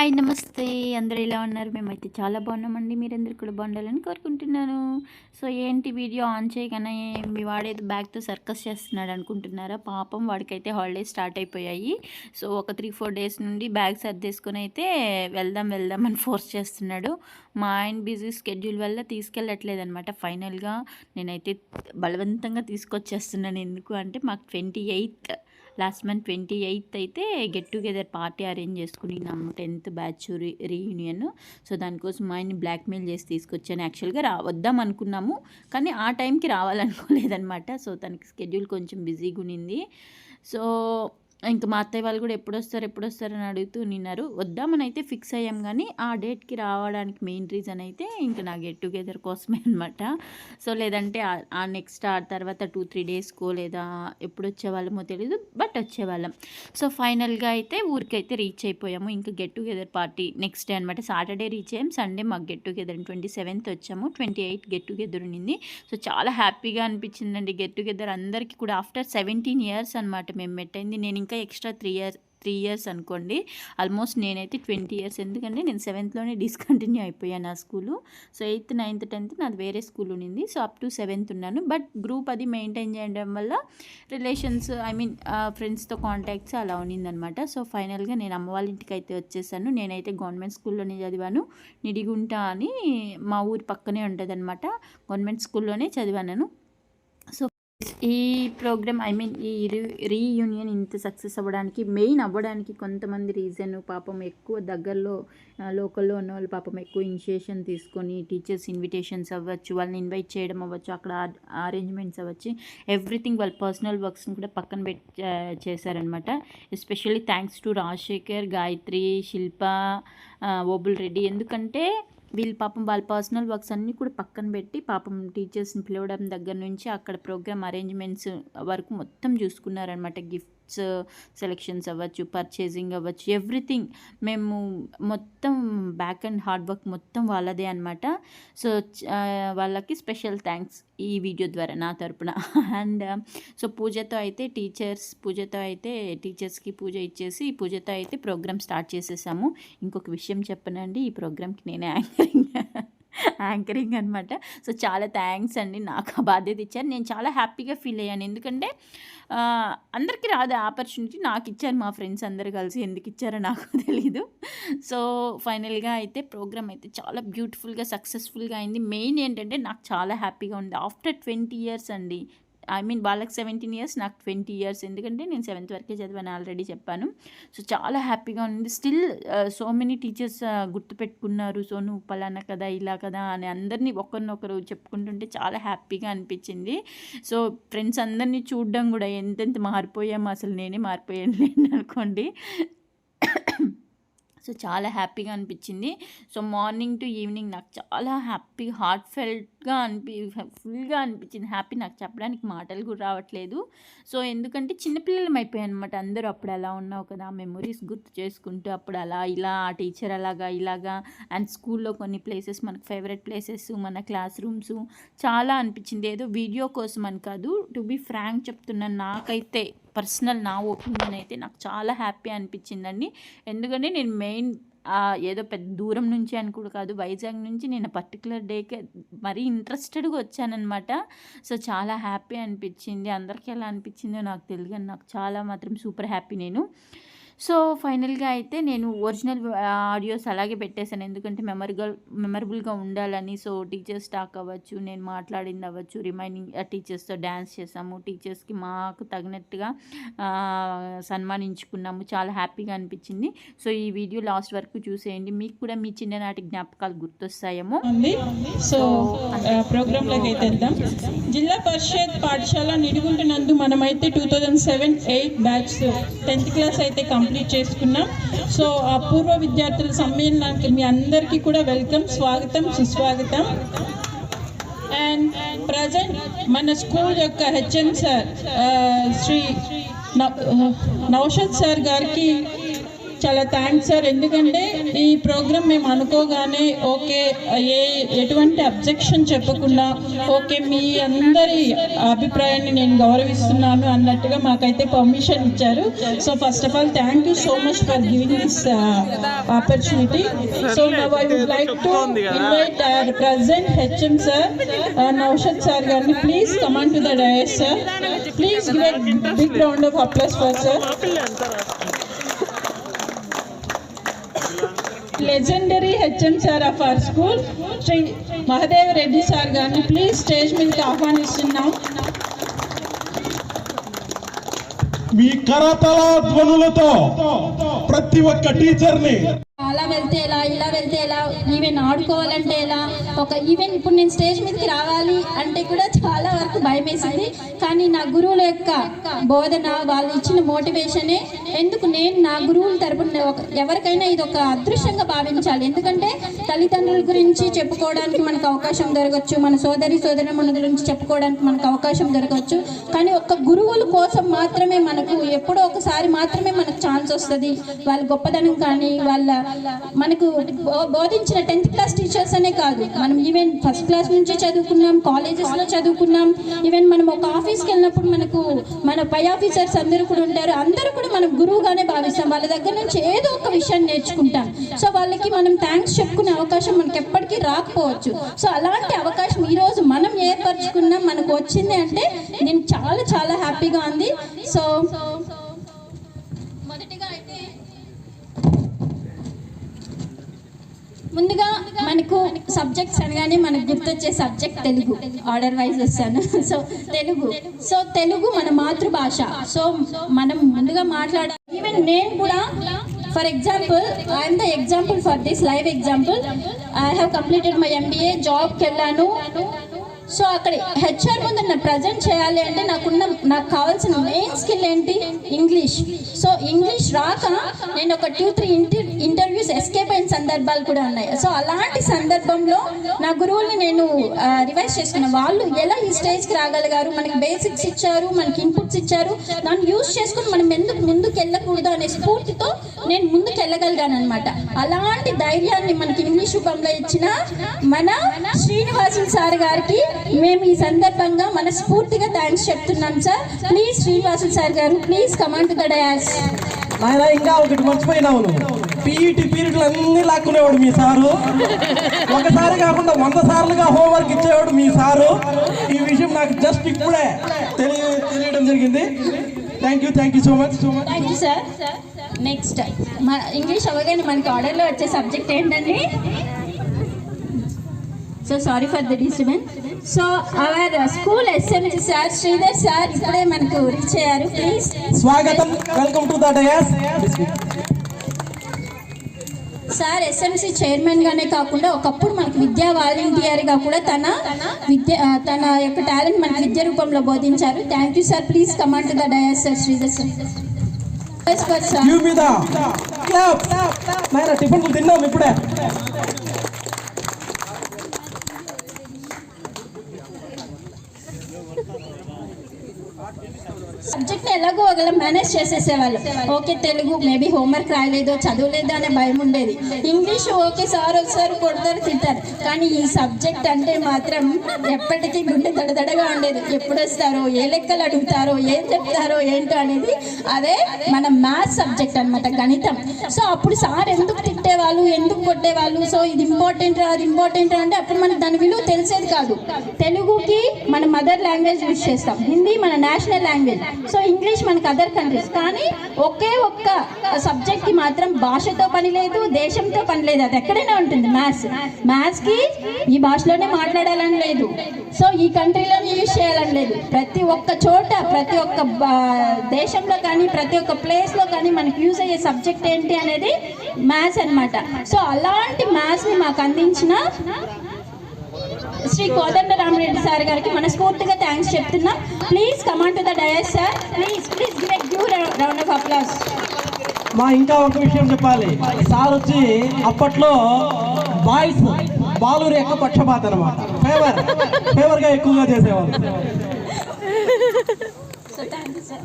Hi నమస్తే. అందరూ ఎలా ఉన్నారు? మేమైతే చాలా బాగున్నామండి. మీరందరూ కూడా బాగుండాలని కోరుకుంటున్నాను. సో ఏంటి వీడియో ఆన్ చేయగానే మీ వాడేది బ్యాగ్తో సర్కస్ చేస్తున్నాడు అనుకుంటున్నారా? పాపం వాడికైతే హాలిడేస్ స్టార్ట్ అయిపోయాయి. సో ఒక త్రీ ఫోర్ డేస్ నుండి బ్యాగ్ సర్దేసుకొని అయితే వెళ్దాం వెళ్దాం అని ఫోర్స్ చేస్తున్నాడు. మా ఆయన బిజీ స్కెడ్యూల్ వల్ల తీసుకెళ్ళట్లేదు అనమాట ఫైనల్గా. నేనైతే బలవంతంగా తీసుకొచ్చేస్తున్నాను. ఎందుకు అంటే మాకు twenty eighth. Last month twenty eighth అయితే గెట్ టుగెదర్ పార్టీ అరేంజ్ చేసుకున్నాము tenth batch re reunion. So దానికోసం మా ఆయన్ని బ్లాక్మెయిల్ చేసి తీసుకొచ్చాను. యాక్చువల్గా రా వద్దాం అనుకున్నాము కానీ ఆ టైంకి రావాలనుకోలేదనమాట సో తనకి స్కెడ్యూల్ కొంచెం బిజీగా ఉన్నింది. సో ఇంకా మా అత్తయ్య వాళ్ళు కూడా ఎప్పుడు వస్తారు ఎప్పుడు వస్తారు అని అడుగుతూ నిన్నారు వద్దామని అయితే ఫిక్స్ అయ్యాం కానీ ఆ డేట్కి రావడానికి మెయిన్ రీజన్ అయితే ఇంకా నా గెట్ టుగెదర్ కోసమే అనమాట సో లేదంటే ఆ- నెక్స్ట్ ఆ తర్వాత టూ త్రీ డేస్కో లేదా ఎప్పుడు వచ్చేవాళ్ళమో తెలియదు బట్ వచ్చేవాళ్ళం. సో ఫైనల్గా అయితే ఊరికైతే రీచ్ అయిపోయాము. ఇంకా get together party next day అనమాట సాటర్డే రీచ్ అయ్యాం. సండే మాకు గెట్ టుగెదర్ ట్వంటీ సెవెంత్ వచ్చాము. ట్వంటీ ఎయిట్ గెట్ టుగెదర్ ఉన్నింది సో చాలా హ్యాపీగా అనిపించిందండి. గెట్ టుగెదర్ అందరికీ కూడా ఆఫ్టర్ సెవెంటీన్ ఇయర్స్ అనమాట మేము మెట్టయింది నేను ఇంకా extra three years three years అనుకోండి. ఆల్మోస్ట్ నేనైతే ట్వంటీ ఇయర్స్. ఎందుకంటే నేను సెవెంత్లోనే డిస్కంటిన్యూ అయిపోయాను ఆ school. So eighth ninth tenth నాది వేరే స్కూల్ ఉన్నింది. సో అప్ టు సెవెంత్ ఉన్నాను. బట్ గ్రూప్ అది మెయింటైన్ చేయడం వల్ల రిలేషన్స్ ఐ మీన్ ఫ్రెండ్స్తో కాంటాక్ట్స్ అలా ఉన్నిందనమాట. సో ఫైనల్గా నేను అమ్మ వాళ్ళ ఇంటికి అయితే వచ్చేసాను. నేనైతే గవర్నమెంట్ స్కూల్లోనే చదివాను. నిడిగుంట అని మా ఊరి పక్కనే ఉంటుంది అనమాట గవర్నమెంట్ స్కూల్లోనే చదివాను ఈ ప్రోగ్రామ్ ఐ మీన్ ఈ రీయూనియన్ ఇంత సక్సెస్ అవ్వడానికి మెయిన్ అవ్వడానికి కొంతమంది రీజన్ పాపం ఎక్కువ దగ్గరలో లోకల్లో ఉన్న వాళ్ళు పాపం ఎక్కువ ఇనిషియేషన్ తీసుకొని టీచర్స్ ఇన్విటేషన్స్ అవ్వచ్చు వాళ్ళని ఇన్వైట్ చేయడం అవ్వచ్చు అక్కడ అరేంజ్మెంట్స్ అవ్వచ్చు ఎవ్రీథింగ్ వాళ్ళ పర్సనల్ వర్క్స్ని కూడా పక్కన పెట్టి చేశారనమాట. Especially thanks to Rajasekhar Gayatri Shilpa Obul Reddy. ఎందుకంటే వీళ్ళు పాపం వాళ్ళ పర్సనల్ వర్క్స్ అన్నీ కూడా పక్కన పెట్టి పాపం టీచర్స్ని పిలవడం దగ్గర నుంచి అక్కడ ప్రోగ్రామ్ అరేంజ్మెంట్స్ వరకు మొత్తం చూసుకున్నారనమాట గిఫ్ట్స్ సెలెక్షన్స్ అవ్వచ్చు పర్చేసింగ్ అవ్వచ్చు ఎవ్రీథింగ్ మేము మొత్తం బ్యాక్ అండ్ హార్డ్ వర్క్ మొత్తం వాళ్ళదే అనమాట సో వాళ్ళకి స్పెషల్ థ్యాంక్స్ ఈ వీడియో ద్వారా నా తరపున. అండ్ సో పూజతో అయితే టీచర్స్ పూజతో అయితే టీచర్స్కి పూజ ఇచ్చేసి పూజతో అయితే ప్రోగ్రామ్ స్టార్ట్ చేసేసాము. ఇంకొక విషయం చెప్పనండి ఈ ప్రోగ్రామ్కి నేనే యాంకరింగ్ యాంకరింగ్ అనమాట సో చాలా థ్యాంక్స్ అండి. నాకు ఆ బాధ్యత ఇచ్చారు. నేను చాలా హ్యాపీగా ఫీల్ అయ్యాను. ఎందుకంటే అందరికీ రాదు ఆపర్చునిటీ. నాకు ఇచ్చారు మా ఫ్రెండ్స్ అందరు కలిసి. ఎందుకు ఇచ్చారో నాకు తెలీదు. సో ఫైనల్గా అయితే ప్రోగ్రామ్ అయితే చాలా బ్యూటిఫుల్గా సక్సెస్ఫుల్గా అయింది. మెయిన్ ఏంటంటే నాకు చాలా హ్యాపీగా ఉంది. ఆఫ్టర్ ట్వంటీ ఇయర్స్ అండి. ఐ మీన్ వాళ్ళకి సెవెంటీన్ ఇయర్స్ నాకు ట్వంటీ ఇయర్స్ ఎందుకంటే నేను సెవెంత్ వరకే చదివాను ఆల్రెడీ చెప్పాను. సో చాలా హ్యాపీగా ఉంది. స్టిల్ సో మెనీ టీచర్స్ గుర్తుపెట్టుకున్నారు. సో నువ్వు పలానా కదా ఇలా కదా అని అందరినీ ఒకరినొకరు చెప్పుకుంటుంటే చాలా హ్యాపీగా అనిపించింది. సో ఫ్రెండ్స్ అందరినీ చూడడం కూడా ఎంతెంత మారిపోయామో అసలు నేనే మారిపోయాను లేండి అనుకోండి. సో చాలా హ్యాపీగా అనిపించింది. సో మార్నింగ్ టు ఈవినింగ్ నాకు చాలా హ్యాపీ హార్ట్ ఫెల్ట్ ఫుల్గా అనిపి ఫుల్గా అనిపించింది. హ్యాపీ నాకు చెప్పడానికి మాటలు కూడా రావట్లేదు. సో ఎందుకంటే చిన్నపిల్లలం అయిపోయాయి అనమాట అందరూ. అప్పుడు అలా ఉన్నావు కదా మెమొరీస్ గుర్తు చేసుకుంటూ అప్పుడు అలా ఇలా ఆ టీచర్ అలాగా ఇలాగా. అండ్ స్కూల్లో కొన్ని ప్లేసెస్ మనకు ఫేవరెట్ ప్లేసెస్ మన క్లాస్ రూమ్స్ చాలా అనిపించింది. ఏదో వీడియో కోసం అని కాదు. టు బి ఫ్రాంక్ చెప్తున్నాను నాకైతే పర్సనల్ నా ఒపీనియన్ అయితే నాకు చాలా హ్యాపీ అనిపించిందండి. ఎందుకంటే నేను మెయిన్ ఏదో పెద్ద దూరం నుంచి అని కూడా కాదు వైజాగ్ నుంచి నేను పర్టికులర్ డేకి మరీ ఇంట్రెస్టెడ్గా వచ్చానమాట సో చాలా హ్యాపీ అనిపించింది. అందరికీ ఎలా అనిపించిందో నాకు తెలియదు. నాకు చాలా మాత్రం సూపర్ హ్యాపీ నేను. సో ఫైనల్గా అయితే నేను ఒరిజినల్ ఆడియోస్ అలాగే పెట్టేశాను. ఎందుకంటే మెమరబుల్గా మెమరబుల్గా ఉండాలని సో టీచర్స్ టాక్ అవ్వచ్చు నేను మాట్లాడింది అవ్వచ్చు రిమైనింగ్ టీచర్స్తో డ్యాన్స్ చేసాము. టీచర్స్కి మాకు తగినట్టుగా సన్మానించుకున్నాము. చాలా హ్యాపీగా అనిపించింది. సో ఈ వీడియో లాస్ట్ వరకు చూసేయండి. మీకు కూడా మీ చిన్ననాటి జ్ఞాపకాలు గుర్తొస్తాయేమో. సో ప్రోగ్రామ్లోకి అయితే వెళ్దాం. జిల్లా పరిషత్ పాఠశాల నిడుగుంటున్నందు మనమైతే two thousand seven eight batch tenth class అయితే కంప్లీట్ చేసుకున్నాం. సో ఆ పూర్వ విద్యార్థుల సమ్మేళనానికి మీ అందరికీ కూడా వెల్కమ్ స్వాగతం సుస్వాగతం. అండ్ ప్రజెంట్ మన స్కూల్ యొక్క HM sir Shri Naushad sir గారికి చాలా థ్యాంక్స్ సార్ ఎందుకంటే ఈ ప్రోగ్రామ్ మేము అనుకోగానే ఓకే ఏ ఎటువంటి అబ్జెక్షన్ చెప్పకుండా ఓకే మీ అందరి అభిప్రాయాన్ని నేను గౌరవిస్తున్నాను అన్నట్టుగా మాకైతే పర్మిషన్ ఇచ్చారు. So first of all thank you so much for giving this opportunity so now I would like to invite our president HM sir Naushad sir గారిని. Please come on to the dais sir please give big round of applause for sir legendary HM sir of our school Shri Mahadev Reddy sir గారిని please stage మీదకి ఆహ్వానిస్తున్నాం. మీ కరతల ధ్వనులతో ప్రతి ఒక్క టీచర్ని అలా వెళ్తే ఎలా ఇలా వెళ్తే ఎలా ఈవెన్ ఆడుకోవాలంటే ఎలా ఒక ఈవెన్ ఇప్పుడు నేను స్టేజ్ మీదకి రావాలి అంటే కూడా చాలా వరకు భయం వేసింది కానీ నా గురువుల యొక్క బోధన వాళ్ళు ఇచ్చిన మోటివేషనే ఎందుకు నేను నా గురువుల తరపున ఒక ఎవరికైనా ఇది ఒక అదృశ్యంగా భావించాలి. ఎందుకంటే తల్లిదండ్రుల గురించి చెప్పుకోవడానికి మనకు అవకాశం దొరకవచ్చు. మన సోదరి సోదరి గురించి చెప్పుకోవడానికి మనకు అవకాశం దొరకవచ్చు. కానీ ఒక్క గురువుల కోసం మాత్రమే మనకు ఎప్పుడో ఒకసారి మాత్రమే మనకు ఛాన్స్ వస్తుంది. వాళ్ళ గొప్పదనం కానీ వాళ్ళ మనకు బో- బోధించిన టెన్త్ క్లాస్ టీచర్స్ అనే కాదు. మనం ఈవెన్ ఫస్ట్ క్లాస్ నుంచి చదువుకున్నాం కాలేజెస్లో చదువుకున్నాం. ఈవెన్ మనం ఒక ఆఫీస్కి వెళ్ళినప్పుడు మనకు మన పై ఆఫీసర్స్ అందరూ కూడా ఉంటారు. అందరూ కూడా మనం గురువుగానే భావిస్తాం. వాళ్ళ దగ్గర నుంచి ఏదో ఒక విషయాన్ని నేర్చుకుంటాం. సో వాళ్ళకి మనం థ్యాంక్స్ చెప్పుకునే అవకాశం మనకి ఎప్పటికీ రాకపోవచ్చు. సో అలాంటి అవకాశం ఈరోజు మనం ఏర్పరచుకున్నాం. మనకు వచ్చింది అంటే నేను చాలా చాలా హ్యాపీగా ఉంది. సో మొదటిగా అయితే ముందుగా మనకు సబ్జెక్ట్స్ అనగానే మనకు గుర్తొచ్చే సబ్జెక్ట్ తెలుగు. ఆర్డర్ వైజ్ వస్తాను. సో తెలుగు. సో తెలుగు మన మాతృభాష. సో మనం ముందుగా మాట్లాడాలి ఈవెన్ నేను కూడా for example I'm the example for this live example I have completed my MBA జాబ్కి వెళ్ళాను సో అక్కడ హెచ్ఆర్ ముందు నా ప్రజెంట్ చేయాలి అంటే నాకున్న నాకు కావాల్సిన మెయిన్ స్కిల్ ఏంటి? ఇంగ్లీష్ సో ఇంగ్లీష్ రాక నేను ఒక two three inter interviews escape అయిన సందర్భాలు కూడా ఉన్నాయి. సో అలాంటి సందర్భంలో నా గురువుల్ని నేను రివైజ్ చేసుకున్న వాళ్ళు ఎలా ఈ స్టేజ్కి రాగలిగారు? మనకి బేసిక్స్ ఇచ్చారు మనకి ఇన్పుట్స్ ఇచ్చారు. దాన్ని యూజ్ చేసుకుని మనం ఎందుకు ముందుకు వెళ్ళకూడదు అనే స్ఫూర్తితో నేను ముందుకు వెళ్ళగలిగాను అనమాట అలాంటి ధైర్యాన్ని మనకి ఇంగ్లీష్ రూపంలో ఇచ్చిన మన శ్రీనివాసులు సార్ గారికి మేము ఈ సందర్భంగా మనస్ఫూర్తిగా థ్యాంక్స్ చెప్తున్నాం సార్. ప్లీజ్ శ్రీనివాసులు సార్ గారు ప్లీజ్ కమాండ్ ద డయాస్ నాయన ఇంకా ఒకటి మర్చిపోయినావు నువ్వు. పీఈటీ పీరియడ్లు అన్ని లాక్కునేవాడు మీ సారు. ఒకసారి కాకుండా వంద సార్లుగా హోంవర్క్ ఇచ్చేవాడు మీ సారు. ఈ విషయం నాకు జస్ట్ ఇప్పుడే తెలియ తెలియడం జరిగింది. Thank you thank you so much so much thank you sir next English అవగానే మనకి ఆర్డర్లో వచ్చే సబ్జెక్ట్ ఏంటండి? So sorry for the disturbance so our school SMC sir Sridhar sir ఇప్పుడే మనకు రీచ్ అయ్యారు. ప్లీజ్ స్వాగతం. Welcome to the dais sir SMC chairman గానే కాకుండా ఒకప్పుడు మనకి విద్యా వాలంటీర్గా కూడా తన విద్య తన యొక్క టాలెంట్ మనకి విద్య రూపంలో బోధించారు. Thank you sir please command to the dais sir Sridhar sir tiffin తిన్నాం ఇప్పుడే సబ్జెక్ట్ని ఎలాగో ఒకలా మేనేజ్ చేసేసేవాళ్ళు. ఓకే తెలుగు మేబీ హోంవర్క్ రాయలేదో చదవలేదో అనే భయం ఉండేది. ఇంగ్లీష్ ఓకే సార్ ఒకసారి కొడతారు తింటారు కానీ ఈ సబ్జెక్ట్ అంటే మాత్రం ఎప్పటికీ గుండె దడదడగా ఉండేది. ఎప్పుడు వస్తారో ఏ లెక్కలు అడుగుతారో ఏం చెప్తారో ఏంటో అనేది అదే మన మ్యాథ్స్ సబ్జెక్ట్ అనమాట గణితం. సో అప్పుడు సార్ ఎందుకు తిట్టేవాళ్ళు ఎందుకు కొట్టేవాళ్ళు? సో ఇది ఇంపార్టెంట్ అది ఇంపార్టెంట్ అంటే అప్పుడు మనకు దాని విలువ తెలిసేది కాదు. తెలుగుకి మన మదర్ లాంగ్వేజ్ యూజ్ చేస్తాం. హిందీ మన national language so English English మనకు అదర్ కంట్రీస్ కానీ ఒకే ఒక్క సబ్జెక్ట్కి మాత్రం భాషతో పని లేదు దేశంతో పని లేదు. అది ఎక్కడైనా ఉంటుంది. మ్యాథ్స్ మ్యాథ్స్కి ఈ భాషలోనే మాట్లాడాలని లేదు. సో ఈ కంట్రీలోనే యూజ్ చేయాలని లేదు. ప్రతి ఒక్క చోట ప్రతి ఒక్క బా- దేశంలో కానీ ప్రతి ఒక్క ప్లేస్లో కానీ మనకు యూజ్ అయ్యే సబ్జెక్ట్ ఏంటి అనేది మ్యాథ్స్ అనమాట సో అలాంటి మ్యాథ్స్ని మాకు అందించిన శ్రీ కోదండ రామరెడ్డి సార్ గారికి మనస్ఫూర్తిగా థ్యాంక్స్ చెప్తున్నాం. Please command to the dais sir please please give a give round of applause మా ఇంకా ఒక విషయం చెప్పాలి. సార్ వచ్చి అప్పట్లో బాయ్స్ బాలురు యొక్క పక్షపాత అనమాట ఫేవర్ ఫేవర్గా ఎక్కువగా చేసేవాళ్ళు. So thank you sir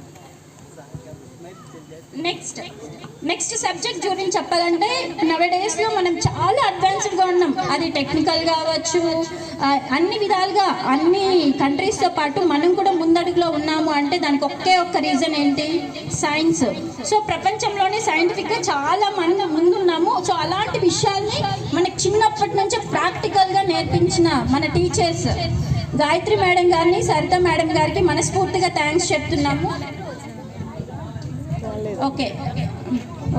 next next subject గురించి చెప్పాలంటే నవ డేస్లో మనం చాలా అడ్వాన్స్డ్గా ఉన్నాం. అది టెక్నికల్ కావచ్చు అన్ని విధాలుగా అన్ని కంట్రీస్తో పాటు మనం కూడా ముందడుగులో ఉన్నాము అంటే దానికి ఒకే ఒక్క రీజన్ ఏంటి? సైన్స్ సో ప్రపంచంలోనే సైంటిఫిక్గా చాలా మంది ముందున్నాము. సో అలాంటి విషయాల్ని మనకి చిన్నప్పటి నుంచే ప్రాక్టికల్గా నేర్పించిన మన టీచర్స్ గాయత్రి మేడం గారిని సరిత మేడం గారికి మనస్ఫూర్తిగా థ్యాంక్స్ చెప్తున్నాము. ఓకే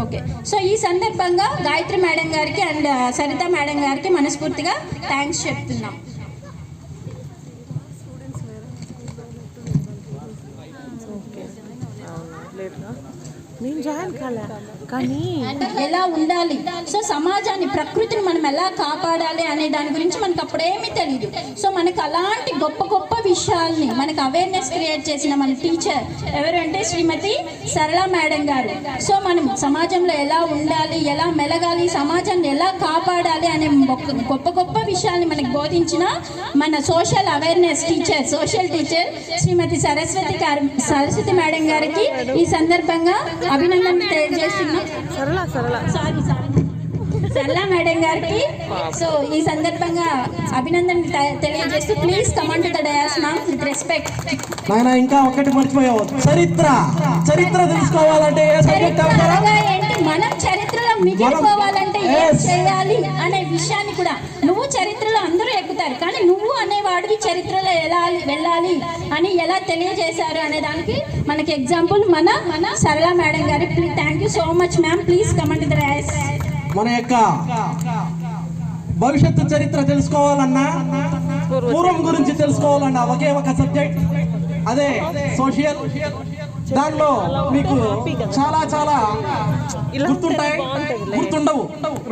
ఓకే సో ఈ సందర్భంగా గాయత్రి మేడం గారికి అండ్ సరిత మేడం గారికి మనస్ఫూర్తిగా థ్యాంక్స్ చెప్తున్నాం. నేను జాయిన్ కాలే. కానీ ఎలా ఉండాలి? సో సమాజాన్ని ప్రకృతిని మనం ఎలా కాపాడాలి అనే దాని గురించి మనకు అప్పుడేమీ తెలియదు సో మనకు అలాంటి గొప్ప గొప్ప విషయాల్ని మనకు అవేర్నెస్ క్రియేట్ చేసిన మన టీచర్ ఎవరంటే శ్రీమతి సరళ మేడం గారు. సో మనం సమాజంలో ఎలా ఉండాలి ఎలా మెలగాలి సమాజాన్ని ఎలా కాపాడాలి అనే గొప్ప- గొప్ప విషయాల్ని మనకు బోధించిన మన social awareness teacher social teacher Shrimati Saraswati గారు సరస్వతి మేడం గారికి ఈ సందర్భంగా అభినందన తెలియజేస్తున్నాం Sarala Sarala sorry sorry Sarala madam గారికి. సో ఈ సందర్భంగా అభినందనలు తె- తెలియజేస్తూ please command the dais ma'am with respect నాయన ఇంకా ఒకటి మర్చిపోయావు. చరిత్ర. చరిత్ర తెలుసుకోవాలంటే ఏ సబ్జెక్ట్ మనం చరిత్రలో మిగిలిపోవాలంటే ఏం. చేయాలి అనే విషయాన్ని కూడా నువ్వు చరిత్రలో అందరూ ఎక్కుతారు. కానీ నువ్వు అనేవాడివి చరిత్రలో ఎలా వెళ్ళాలి అని ఎలా తెలియజేశారు అనే దానికి మనకి ఎగ్జాంపుల్ మన మన సరళ మేడం గారి thank you so much ma'am please comment the rise మన యొక్క భవిష్యత్తు చరిత్ర తెలుసుకోవాలన్నా పూర్వం గురించి తెలుసుకోవాలన్నా ఒకే ఒక సబ్జెక్ట్. అదే సోషల్ దానిలో మీకు చాలా చాలా గుర్తుంటాయి. గుర్తుండవు.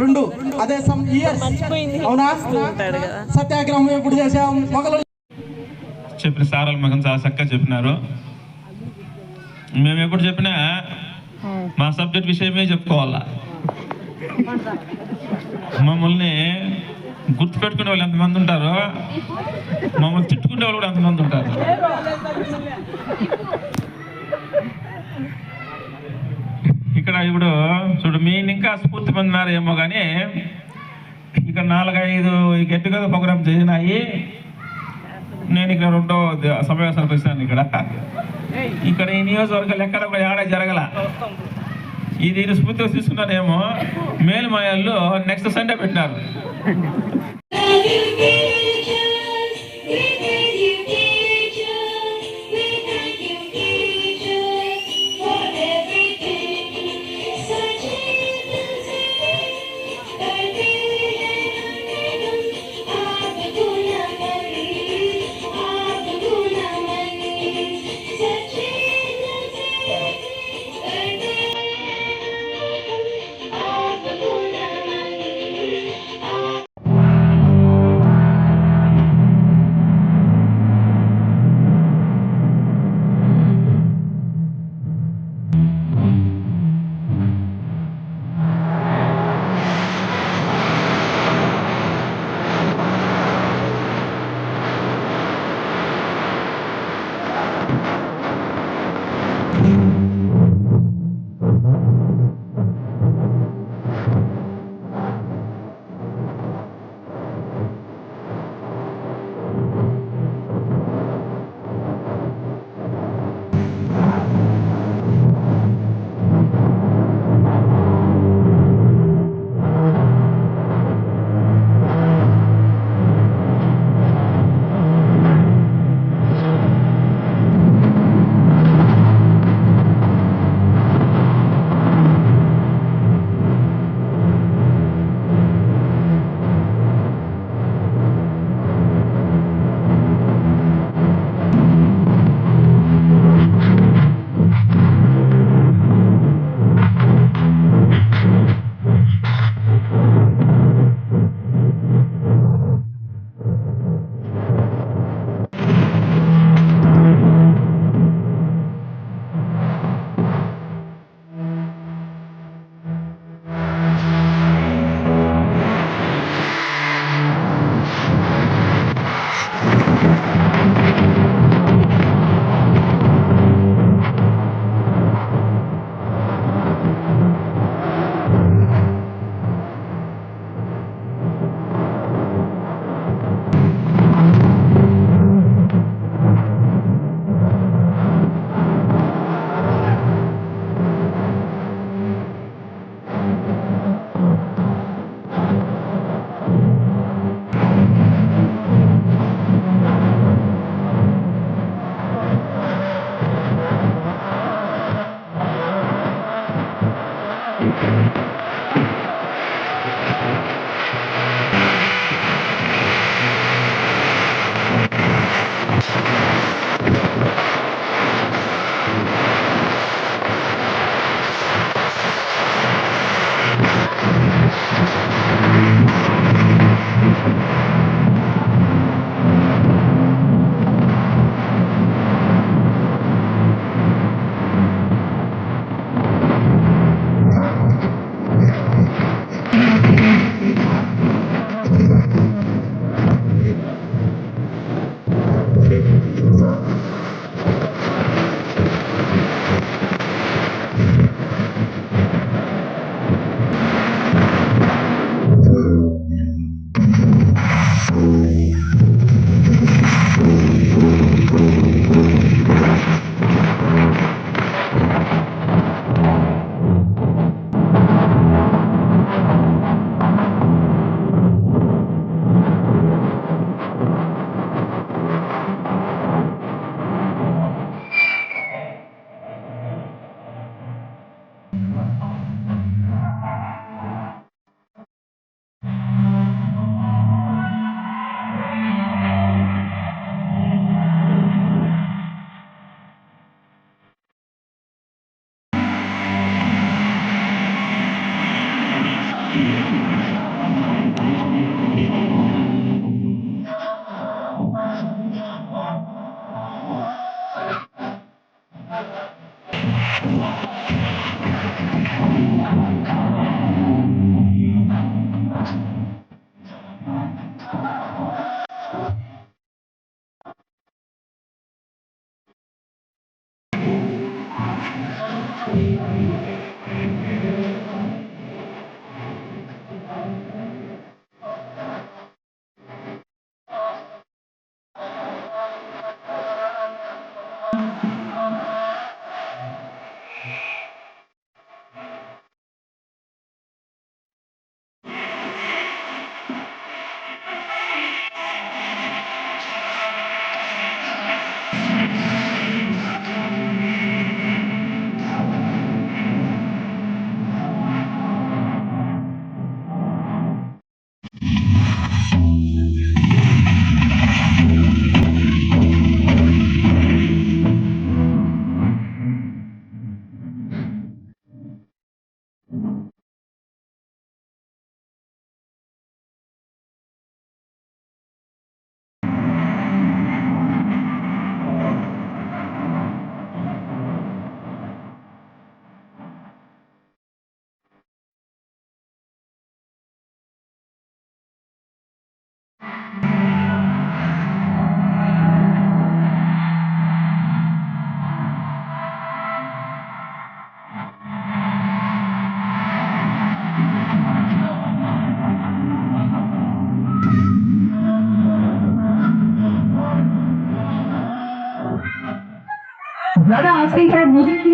రెండు. అదే సమ్ ఇయర్స్. అవునా? సత్యాగ్రహం ఎప్పుడు చేసాం మొగలు చెప్పిన సారాలు మగం చాలా చక్కగా చెప్పినారు. మేము ఎప్పుడు చెప్పినా మా సబ్జెక్ట్ విషయమే చెప్పుకోవాలా? మమ్మల్ని గుర్తుపెట్టుకునే వాళ్ళు ఎంతమంది ఉంటారో మమ్మల్ని తిట్టుకునే వాళ్ళు కూడా ఎంతమంది ఉంటారు. ఇక్కడ ఇప్పుడు చూడు మీరు ఇంకా స్ఫూర్తి పొందినారు ఏమో కానీ ఇక్కడ నాలుగైదు గెట్ టుగెదర్ ప్రోగ్రామ్ చేసినాయి నేను ఇక్కడ రెండో ద- సమావేశానికి ఇక్కడ. ఇక్కడ ఈ నియోజకవర్గాలు ఎక్కడ కూడా ఏడా జరగల. ఇది స్ఫూర్తిగా తీసుకున్నారేమో మేలుమాయాల్లో నెక్స్ట్ సండే పెట్టినారు.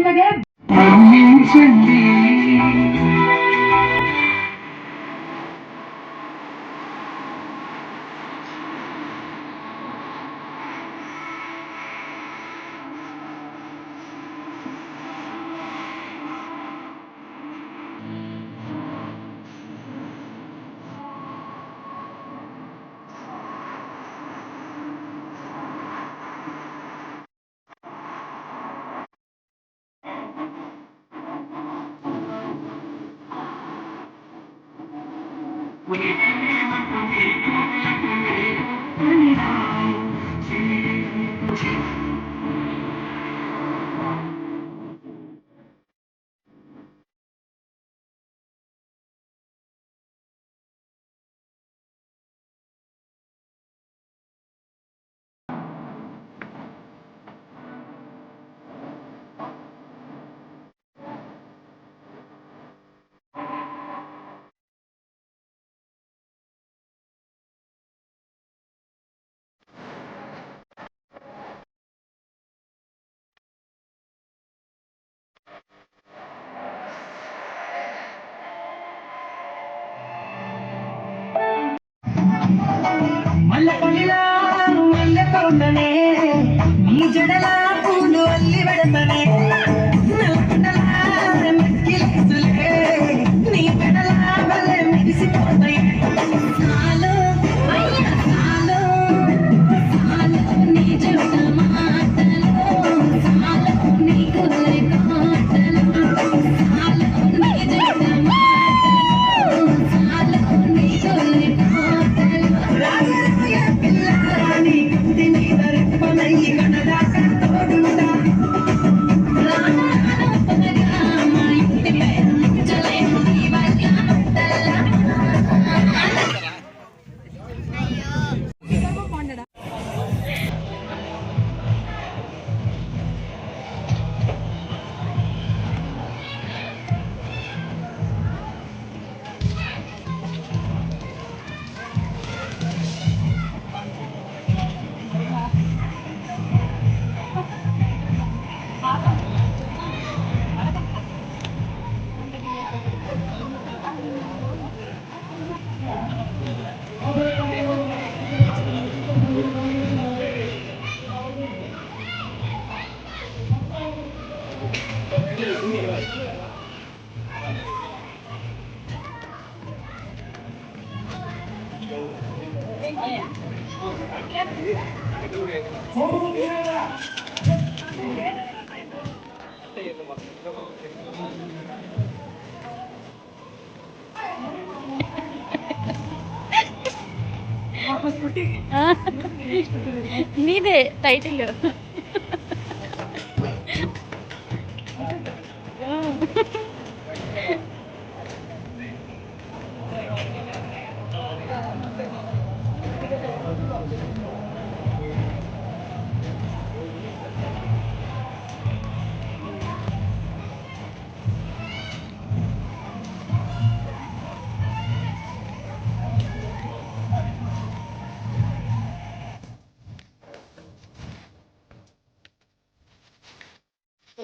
again. Come in to me. When you come down, compartilhando.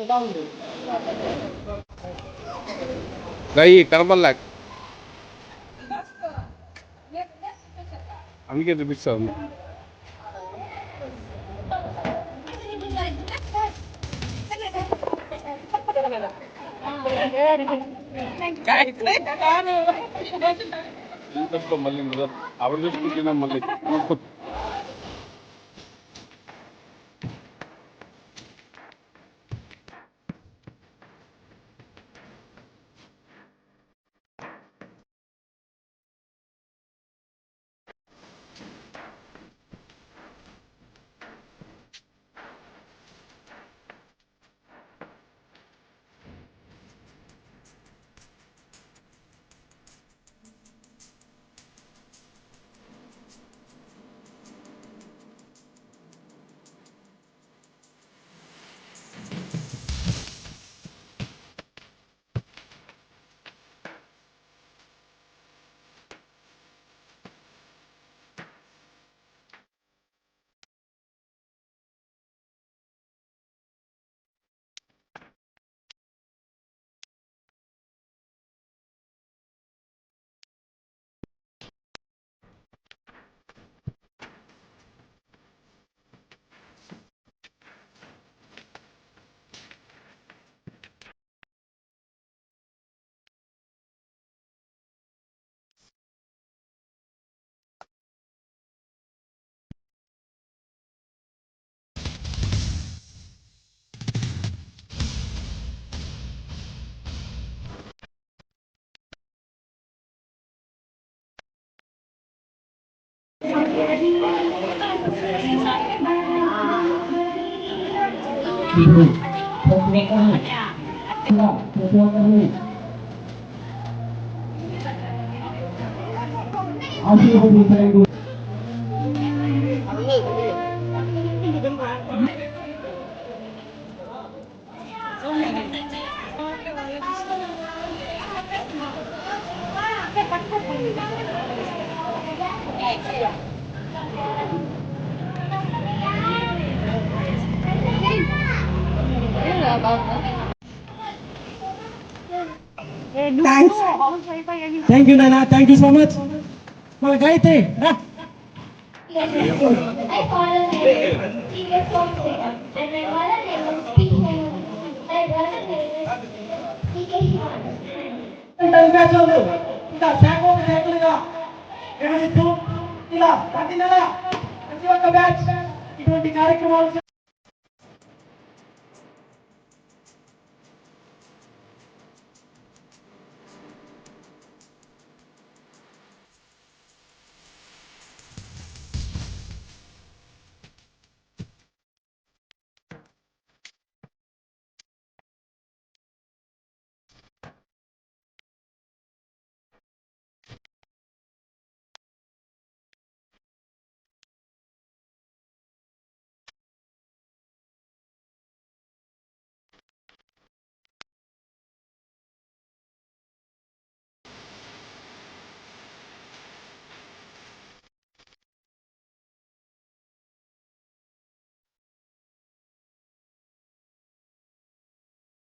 Title గయ్యి కనపడలే అందుకే చూపిస్తాను మళ్ళీ అవర్ చూసుకుంటున్నా మళ్ళీ うん、僕猫に、もう、僕はね、足を踏みたい థ్యాంక్ యూ నాన్న థ్యాంక్ యూ సో మచ్ మన గాయత్రి రా I follow him. He was so sick. And my mother name was Peter. My brother name was Peter. బ్యాచ్లు ఇంకా శాఖలు శాఖలుగా నిర్వహిస్తూ ఇలా ప్రతి నెల ప్రతి ఒక్క బ్యాచ్ ఇటువంటి కార్యక్రమాలు